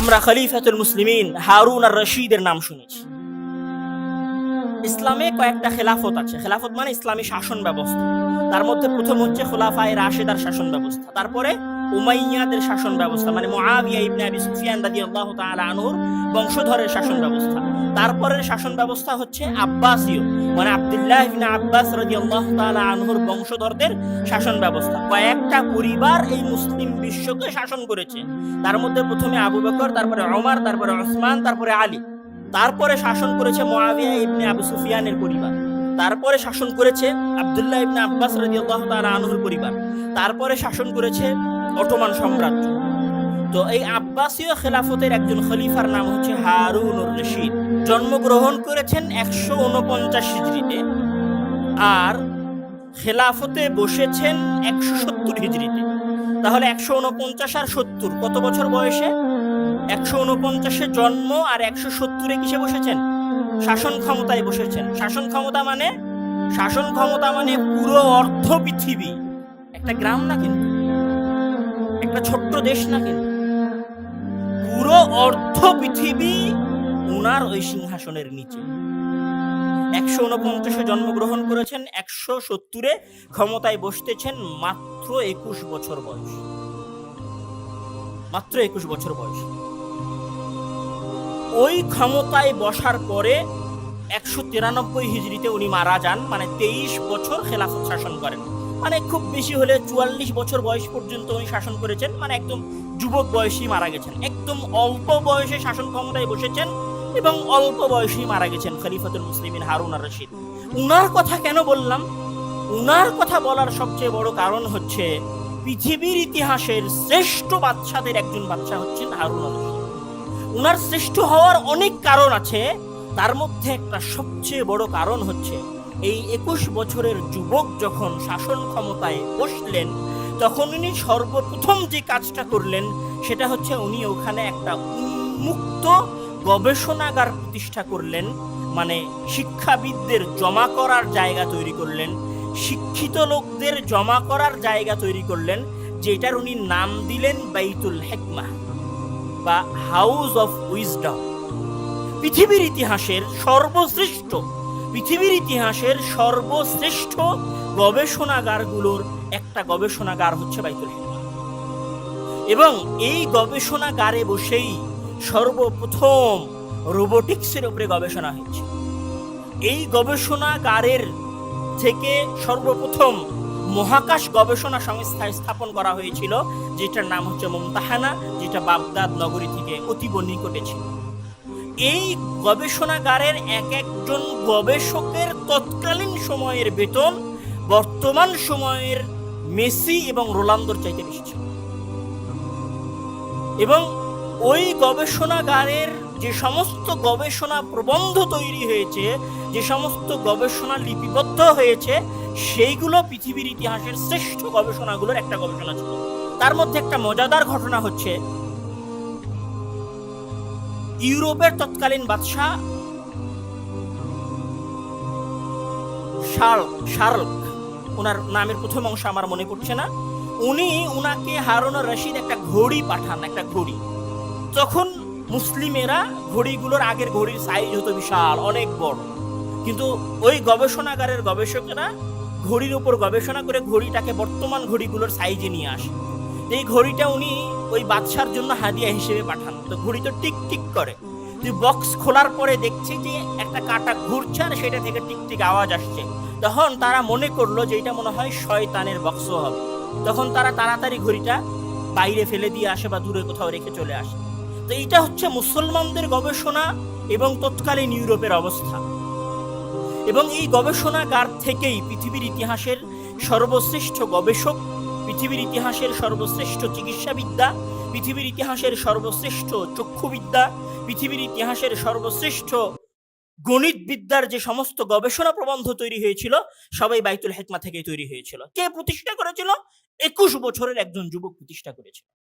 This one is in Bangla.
আমরা খলিফাতুল মুসলিমিন হারুন আর রশিদের নাম শুনেছি। ইসলামে কয়েকটা খেলাফত আছে। খেলাফত মানে ইসলামী শাসন ব্যবস্থা। তার মধ্যে প্রথম হচ্ছে খোলাফায় রাশেদার শাসন ব্যবস্থা। তারপরে উমাইয়াদের শাসন ব্যবস্থা মানে মুআবিয়া ইবনে আবি সুফিয়ান রাদিয়াল্লাহু তাআলা আনহুর বংশধরের শাসন ব্যবস্থা। তারপরের শাসন ব্যবস্থা হচ্ছে আব্বাসীয় মানে আব্দুল্লাহ ইবনে আব্বাস রাদিয়াল্লাহু তাআলা আনহুর বংশধরদের শাসন ব্যবস্থা। কয়েকটা পরিবার এই মুসলিম বিশ্বকে শাসন করেছে। তার মধ্যে প্রথমে আবু বকর, তারপরে ওমর, তারপরে ওসমান, তারপরে আলী। তারপরে শাসন করেছে মুআবিয়া ইবনে আবু সুফিয়ানের পরিবার। তারপরে শাসন করেছে আবদুল্লাহ ইবনে আব্বাস রাদিয়াল্লাহু তাআলা আনহুর পরিবার। তারপরে শাসন করেছে অটোমান সাম্রাজ্য তো এই আব্বাসীয় খেলাফতের একজন খলিফার নাম হচ্ছে হারুনুর রশিদ। জন্মগ্রহণ করেছেন একশো উনপঞ্চাশ হিজড়িতে আর খেলাফতে বসেছেন একশো সত্তর হিজড়িতে। তাহলে একশো উনপঞ্চাশ আর সত্তর, কত বছর বয়সে? একশো উনপঞ্চাশে জন্ম আর একশো সত্তরে কিসে বসেছেন? শাসন ক্ষমতায় বসেছেন। শাসন ক্ষমতা মানে? শাসন ক্ষমতা মানে পুরো অর্ধ পৃথিবী। একটা গ্রাম না কিন্তু? একটা ছোট্ট দেশ না কিন্তু পুরো অর্ধ পৃথিবী উনার ওই সিংহাসনের নিচে। একশো উনপঞ্চাশে জন্মগ্রহণ করেছেন, একশো সত্তরে ক্ষমতায় বসতেছেন মাত্র একুশ বছর বয়স। মাত্র একুশ বছর বয়স। ওই ক্ষমতায় বসার পরে একশো তিরানব্বই হিজড়িতে উনি মারা যান মানে তেইশ বছর খেলাফত শাসন করেন। মানে খুব বেশি হলে চুয়াল্লিশ বছর বয়স পর্যন্ত উনি শাসন করেছেন। মানে একদম যুবক বয়সী মারা গেছেন। একদম অল্প বয়সে শাসন ক্ষমতায় বসেছেন এবং অল্প বয়সেই মারা গেছেন খলিফাতুল মুসলিমিন হারুন আর রশিদ। উনার কথা কেন বললাম? উনার কথা বলার সবচেয়ে বড় কারণ হচ্ছে পৃথিবীর ইতিহাসের শ্রেষ্ঠ বাদশাদের একজন বাদশা হচ্ছেন হারুন আর রশিদ। উনার শ্রেষ্ঠ হওয়ার অনেক কারণ আছে। তার মধ্যে একটা সবচেয়ে বড় কারণ হচ্ছে এই একুশ বছরের যুবক যখন শাসন ক্ষমতায় বসলেন, তখন উনি সর্বপ্রথম যে কাজটা করলেন, সেটা হচ্ছে উনি ওখানে একটা উন্মুক্ত গবেষণাগার প্রতিষ্ঠা করলেন মানে শিক্ষাবিদদের জমা করার জায়গা তৈরি করলেন, শিক্ষিত লোকদের জমা করার জায়গা তৈরি করলেন, যেটার উনি নাম দিলেন বাইতুল হেকমা বা হাউস অফ উইজডম। পৃথিবীর ইতিহাসের সর্বশ্রেষ্ঠ পৃথিবীর ইতিহাসের সর্বশ্রেষ্ঠ গবেষণাগারগুলোর একটা গবেষণাগার হচ্ছে বাইতুল হিকমা। এবং এই গবেষণাগারে বসেই সর্বপ্রথম রোবোটিক্সের উপরে গবেষণা হয়েছে। এই গবেষণাগারের থেকে সর্বপ্রথম মহাকাশ গবেষণা সংস্থা স্থাপন করা হয়েছিল, যেটার নাম হচ্ছে মুমতাহানা, যেটা বাগদাদ নগরী থেকে অতীব নিকটে ছিল। এই গবেষণাগারের এক একজন গবেষকের তৎকালীন সময়ের বেতন বর্তমান সময়ের মেসি এবং রোলান্দোর চাইতে বেশি ছিল। এবং ওই গবেষণাগারের যে সমস্ত গবেষণা প্রবন্ধ তৈরি হয়েছে, যে সমস্ত গবেষণা লিপিবদ্ধ হয়েছে, সেইগুলো পৃথিবীর ইতিহাসের শ্রেষ্ঠ গবেষণাগুলোর একটা গবেষণা ছিল। তার মধ্যে একটা মজাদার ঘটনা হচ্ছে ইউরোপের তৎকালীন বাদশাহ শার্ল শার্লক ওনার নামের প্রথম অংশ আমার মনে পড়ছে না। উনি উনাকে হারুন রশিদ একটা ঘড়ি পাঠান, একটা ঘড়ি। তখন মুসলিমেরা ঘড়িগুলোর আগের ঘড়ির সাইজ হতো বিশাল, অনেক বড়। কিন্তু ওই গবেষণাগারের গবেষকেরা ঘড়ির উপর গবেষণা করে ঘড়িটাকে বর্তমান ঘড়িগুলোর সাইজে নিয়ে আসে। এই ঘড়িটা উনি ওই বাদশার জন্য হাদিয়া হিসেবে পাঠান। তো ঘড়ি তো টিক টিক করে। তুই বক্স খোলার পরে দেখছি যে একটা কাটা ঘুরছে আর সেটা থেকে টিক টিক আওয়াজ আসছে। তখন তারা মনে করল যে এটা মনে হয় শয়তানের বক্স হবে। তখন তারা তাড়াতাড়ি ঘড়িটা বাইরে ফেলে দিয়ে আসে বা দূরে কোথাও রেখে চলে আসে। তো এইটা হচ্ছে মুসলমানদের গবেষণা এবং তৎকালীন ইউরোপের অবস্থা। এবং এই গবেষণাগার থেকেই পৃথিবীর ইতিহাসের সর্বশ্রেষ্ঠ গবেষক পৃথিবীর ইতিহাসের সর্বশ্রেষ্ঠ চিকিৎসাবিদ্যা, পৃথিবীর ইতিহাসের সর্বশ্রেষ্ঠ চক্ষুবিদ্যা, পৃথিবীর ইতিহাসের সর্বশ্রেষ্ঠ গণিত বিদ্যার যে সমস্ত গবেষণা প্রবন্ধ তৈরি হয়েছিল, সবাই বাইতুল হেকমা থেকে তৈরি হয়েছিল। কে প্রতিষ্ঠা করেছিল? একুশ বছরের একজন যুবক প্রতিষ্ঠা করেছিল।